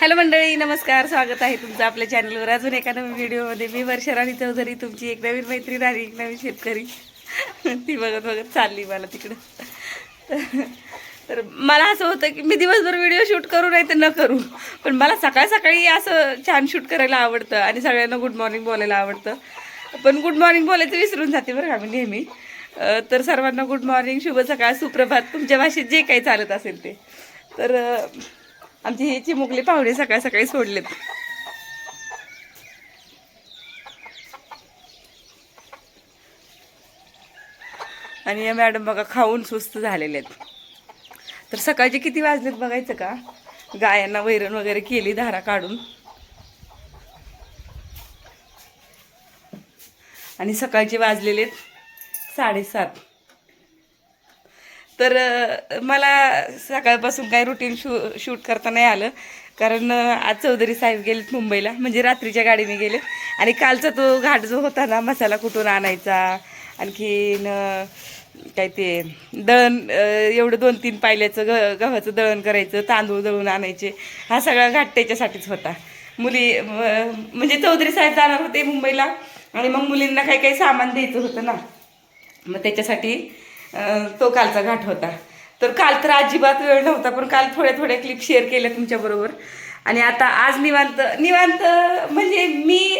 Hello मंडळी नमस्कार. स्वागत आहे तुमचं आपल्या चॅनलवर अजून एका नवीन व्हिडिओमध्ये मी वर्षा राणी चौधरी तुमची एक नवीन मैत्रीण आणि एक नवीन शेतकरी. ती बघत बघत चालली मला तिकडं. तर मला असं होतं की मी दिवसभर व्हिडिओ शूट करू नाही तर न करू. पण मला सकाळ सकाळी असं छान शूट करायला आवडतं आणि सगळ्यांना गुड मॉर्निंग बोलायला आवडतं. पण गुड मॉर्निंग बोलायचं विसरून जाते बरं का मी नेहमी. तर सर्वांना गुड मॉर्निंग शुभ सकाळ सुप्रभात तुमच्या भाषेत जे काही चालत असेल ते. तर आमचे हे चिमुकले पाहुणे सकाळी सकाळी सोडलेत. आणि या मॅडम बघा खाऊन सुस्त झालेले आहेत तर सकाळचे किती वाजलेत बघायचं का? गायांना वैरण वगैरे केली धारा काढून. आणि सकाळचे वाजलेले आहेत साडेसात. तर मला सकाळपासून काही रुटीन शू शूट करता नाही आलं. कारण आज चौधरी साहेब गेलेत मुंबईला. म्हणजे रात्रीच्या गाडीने गेले आणि कालचा तो घाट जो होता ना मसाला कुठून आणायचा आणखीन काय ते दळण एवढं दोन तीन पायल्याचं ग गव्हाचं दळण करायचं तांदूळ दळून आणायचे. हा सगळा घाट त्याच्यासाठीच होता. मुली म्हणजे चौधरी साहेब जाणार होते मुंबईला. आणि मग मुलींना काही काही सामान द्यायचं होतं ना. मग त्याच्यासाठी तो कालचा घाट होता. तर काल तर अजिबात वेळ नव्हता पण काल थोड्या थोड्या क्लिप शेअर केल्या तुमच्याबरोबर आणि आता आज निवांत निवांत म्हणजे मी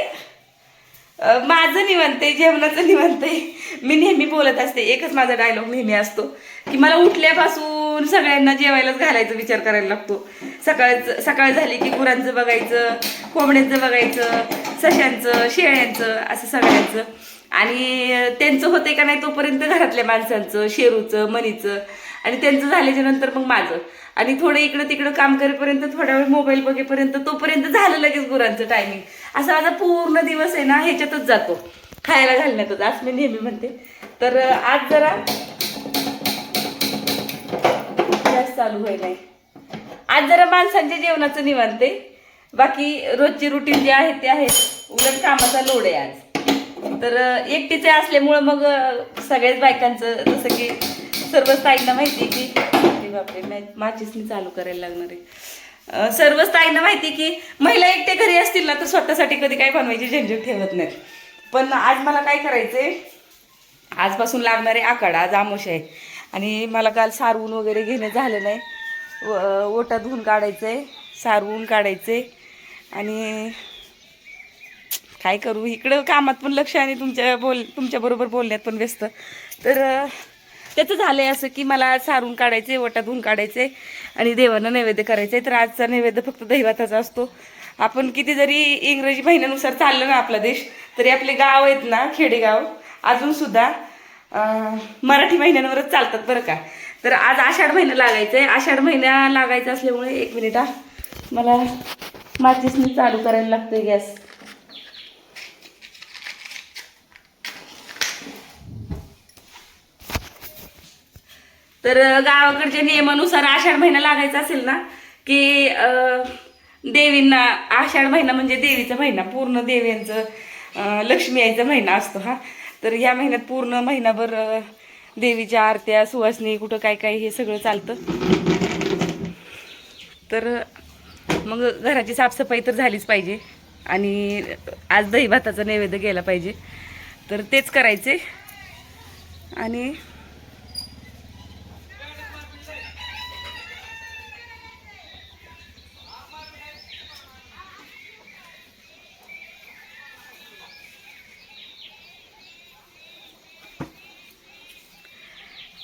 माझं निवांत आहे जेवणाचं निवांत आहे. मी नेहमी बोलत असते एकच माझा डायलॉग नेहमी असतो की मला उठल्यापासून सगळ्यांना जेवायलाच घालायचा विचार करायला लागतो. सकाळचं सकाळ झाली की गुरांचं बघायचं कोंबड्यांचं बघायचं सशांचं शेळ्यांचं असं सगळ्यांचं. आणि त्यांचं होते का नाही तोपर्यंत घरातल्या माणसांचं शेरूचं मनीचं आणि त्यांचं झाल्याच्यानंतर मग माझं. आणि थोडं इकडं तिकडं काम करेपर्यंत थोडा वेळ मोबाईल बघेपर्यंत तोपर्यंत झालं लगेच गुरांचं टायमिंग असा माझा पूर्ण दिवस आहे ना ह्याच्यातच जातो. खायला घालण्यातच. आज मी नेहमी म्हणते. तर आज जरा गॅस चालू होईल नाही आज जरा माणसांच्या जेवणाचं निवांत बाकी रोजची रुटीन जे आहे ते आहे. उलट कामाचा लोड आहे आज. तर एकटीचे असल्यामुळं मग सगळ्याच बायकांचं जसं की सर्वच ताईंना माहिती आहे की अरे बापरे मॅ- मी चालू करायला लागणार आहे. सर्वच ताईंना माहिती आहे की महिला एकटे घरी असतील ना तर स्वतःसाठी कधी काही बनवायची झंझट ठेवत नाहीत. पण आज मला काय करायचंय? आजपासून लागणारे आकड आज आमोश आहे. आणि मला काल सारवून वगैरे घेणं झालं नाही. व- ओटा धुवून काढायचं आहे सारवून आहे आणि काय करू? इकडं कामात पण लक्ष आणि तुमच्या बोल तुमच्याबरोबर बोलण्यात पण व्यस्त. तर त्याचं झालं आहे असं की मला सारून काढायचे वटा धुवून काढायचे आणि देवांना नैवेद्य करायचे तर आजचा नैवेद्य फक्त दैवाताचा असतो. आपण किती जरी इंग्रजी महिन्यानुसार चाललं ना आपला देश तरी आपले गाव आहेत ना खेडेगाव अजूनसुद्धा मराठी महिन्यांवरच चालतात बरं का. तर आज आषाढ महिना लागायचा आहे आषाढ महिना लागायचा असल्यामुळे एक मिनिट हा. मला माचीसनी चालू करायला लागतोय गॅस. तर गावाकडच्या नियमानुसार आषाढ महिना लागायचा असेल ना की देवींना आषाढ महिना म्हणजे देवीचा महिना पूर्ण देवींचं लक्ष्मी यायचा महिना असतो हा. तर या महिन्यात पूर्ण महिनाभर देवीच्या आरत्या सुवासनी कुठं काय काय हे सगळं चालतं. तर मग घराची साफसफाई तर झालीच पाहिजे आणि आज दही भाताचा नैवेद्य गेला पाहिजे. तर तेच करायचे आणि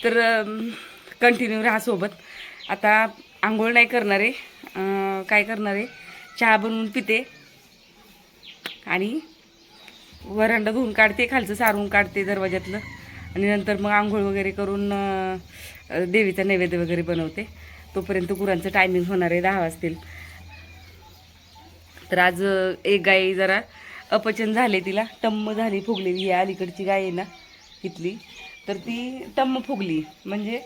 तर कंटिन्यू राहा सोबत. आता आंघोळ नाही करणार आहे काय करणार? आहे चहा बनवून पिते. आणि वरांडा धुवून काढते खालचं सारून काढते दरवाज्यातलं. आणि नंतर मग आंघोळ वगैरे करून देवीचा नैवेद्य वगैरे बनवते. तोपर्यंत गुरांचं टायमिंग होणार आहे दहा वाजतील. तर आज एक गाय जरा अपचन झाले तिला. टम्म झाली फुगलेली ही अलीकडची गाय आहे ना इथली. तर ती टम्म फुगली. म्हणजे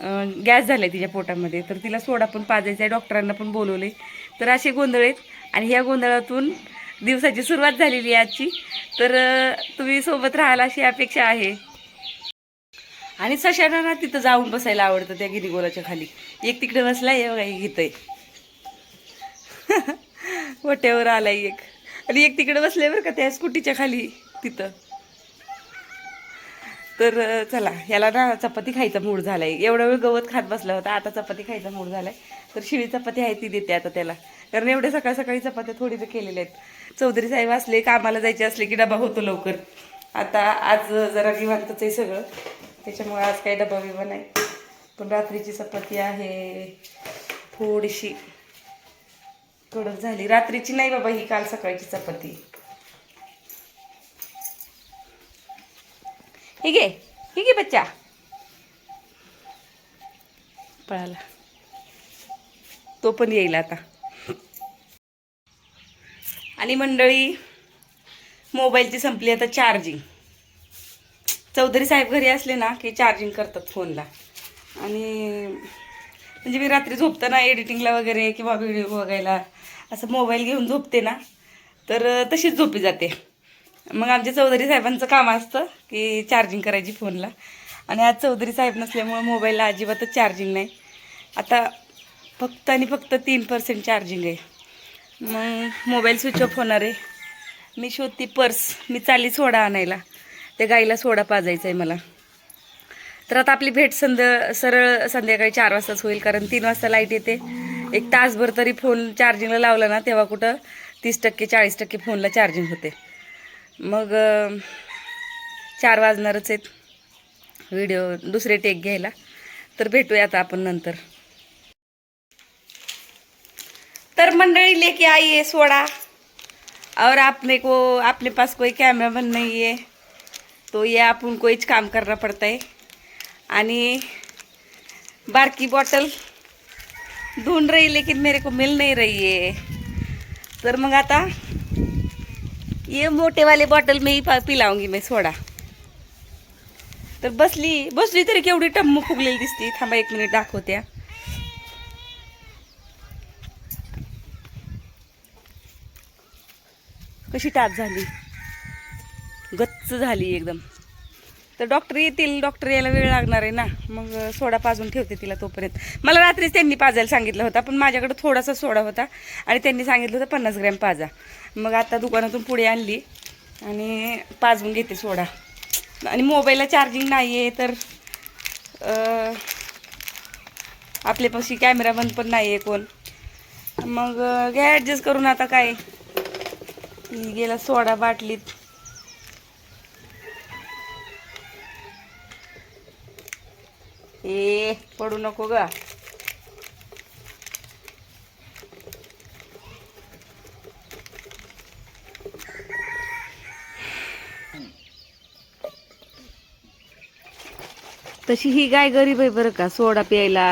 गॅस गॅस आहे तिच्या पोटामध्ये. तर तिला सोडा पण पाजायचा आहे डॉक्टरांना पण बोलवले तर असे गोंधळ आहेत. आणि ह्या गोंधळातून दिवसाची सुरुवात झालेली आहे आजची. तर तुम्ही सोबत राहाल अशी अपेक्षा आहे. आणि सशाना ना तिथं जाऊन बसायला आवडतं त्या गिरीगोलाच्या खाली. एक तिकडे बसला हे बघा हे घेतंय वट्यावर आलाय एक. आणि एक तिकडे बसल्यावर बरं का त्या स्कूटीच्या खाली तिथं. तर चला याला ना चपाती खायचा मूड झालाय. एवढा वेळ गवत खात बसला होता आता चपाती खायचा मूड झालाय. तर शिळी चपाती आहे ती देते आता त्याला. कारण एवढे सकाळ सकाळी चपात्या थोडी तर केलेल्या आहेत. चौधरी साहेब असले कामाला जायचे असले की डबा होतो लवकर. आता आज जरा निवांतच आहे सगळं. त्याच्यामुळे आज काही डबा बिबा नाही. पण रात्रीची चपाती आहे. थोडीशी. कडक झाली. रात्रीची नाही बाबा ही काल सकाळची चपाती. घे हे घे बच्चा पळाला तो पण येईल आता आणि मंडळी मोबाईलची संपली आता चार्जिंग चौधरी साहेब घरी असले ना की चार्जिंग करतात फोनला आणि म्हणजे मी रात्री झोपताना एडिटिंगला वगैरे किंवा व्हिडिओ बघायला असं मोबाईल घेऊन झोपते ना तर तशीच झोपी जाते. मग आमच्या चौधरी साहेबांचं काम असतं की चार्जिंग करायची फोनला आणि आज चौधरी साहेब नसल्यामुळं मोबाईलला अजिबातच चार्जिंग नाही. आता फक्त आणि फक्त तीन पर्सेंट चार्जिंग आहे. मग मोबाईल स्विच ऑफ होणार आहे. मी शोधती पर्स. मी चालली सोडा आणायला. त्या गाईला सोडा पाजायचा आहे मला. तर आता आपली भेट संध सरळ संध्याकाळी चार वाजताच होईल कारण तीन वाजता लाइट येते. एक तासभर तरी फोन चार्जिंगला लावला ना तेव्हा कुठं तीस टक्के चाळीस टक्के फोनला चार्जिंग होते. मग चार वाजणारच आहेत. व्हिडिओ दुसरे टेक घ्यायला. तर भेटूया आता आपण नंतर. तर मंडळी लेके आइए सोडा. और आपने को आपने पास कोई कैमरामैन नहीं है. तो ये आपण कोईच काम करना पड़ता आणि बारकी बॉटल धुवून रही लेकिन मेरे को मिल नाही रही आहे तर मग आता ये मोटे वाले बॉटल में ही पा- पिलाऊंगी मैं सोडा. तर बसली बसली तरी केवढी टम्मू फुगलेली दिसती. थांबा एक मिनिट दाखवत्या कशी टाप झाली. गच्च झाली एकदम. तर डॉक्टर येतील डॉक्टर यायला वेळ लागणार आहे ना. मग सोडा पाजून ठेवते तिला तोपर्यंत. मला रात्रीच त्यांनी पाजायला सांगितलं होता पण माझ्याकडे थोडासा सोडा होता. आणि त्यांनी सांगितलं होतं पन्नास ग्रॅम पाजा. मग आता दुकानातून पुढे आणली आणि पाजवून घेते सोडा. आणि मोबाईलला चार्जिंग नाही आहे तर आपल्यापाशी कॅमेरा बंद पण नाही आहे कोण. मग घ्या ॲडजस्ट करून आता काय. गेला सोडा बाटलीत. ए पडू नको ग. तशी ही गाय गरीब आहे बरं का? सोडा प्यायला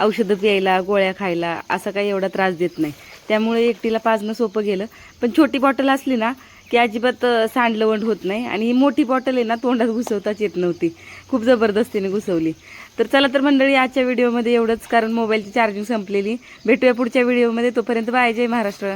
औषधं प्यायला गोळ्या खायला असा काही एवढा त्रास देत नाही. त्यामुळे एकटीला पाजणं सोपं गेलं. पण छोटी बॉटल असली ना की अजिबात सांडलवंड होत नाही. आणि ही मोठी बॉटल आहे ना तोंडात घुसवताच येत नव्हती. खूप जबरदस्तीने घुसवली. तर चला तर मंडळी आजच्या व्हिडिओमध्ये एवढंच. कारण मोबाईलची चार्जिंग संपलेली. भेटूया पुढच्या व्हिडिओमध्ये तोपर्यंत बाय जय महाराष्ट्र.